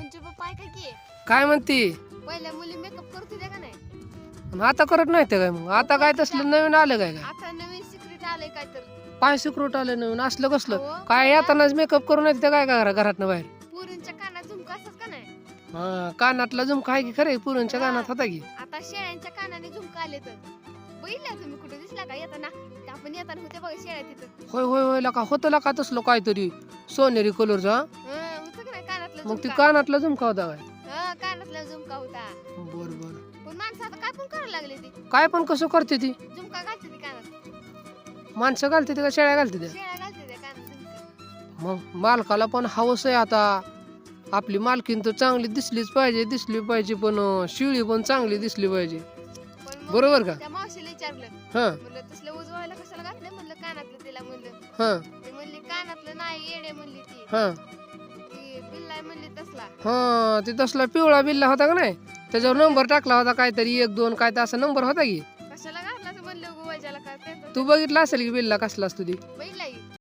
भाऊंचे पप्पा आहे का की? काय म्हणते? पहिल्या मुली मेकअप करत होत्या का नाही? मग आता करत नाही ते काय मग? आता काय तसलं नवीन आलं काय काय? आता नवीन सिक्रेट आलंय काय तर सुक्रोट आलं नवीन असलं कसलं? काय येतानाच मेकअप करून येते ते काय काय घरात बाहेर? पुरींच्या कानात झुमका असतात का नाही? हा कानातला झुमका आहे की खरे पुरणच्या कानात होता की? आता शेळ्यांच्या कानाने झुमका आले तर. तुम्ही कुठे दिसला का? येताना. ते आपण येताना होते बघा शेळ्या तिथं. होय होय होय लका होतं लका तसलं काहीतरी? सोनेरी कलरचा कानातलं मग ती झुमका. कानातला झुमका होता काय? हं, कानातला झुमका होता. बर बर. पण माणसं आता काय पण करायला लागले ती. काय पण कसं करते ती? झुमका घालते ती कानात. माणसं घालते ते का शेळ्या घालते त्या? शेळ्या घालते त्या कानात झुमका. मग मालकाला पण हवस आहे आता. आपली मालकीन तर चांगली दिसलीच पाहिजे दिसली पाहिजे पण अं, शिळी पण चांगली दिसली पाहिजे. पण मग बरोबर का? त्या मावशीला विचारलं. हा. म्हणलं तसलं उजवायला कशाला घातलं म्हणलं कानातलं तिला म्हणलं. हा. ती म्हणली कानातलं नाही येडे म्हणली ती. हा. हा ते तसला पिवळा बिल्ला होता का नाही? त्याच्यावर नंबर टाकला होता काहीतरी एक दोन काय तर असा नंबर होता की. ते बघितला असेल की बिल्ला कसला असतो ती?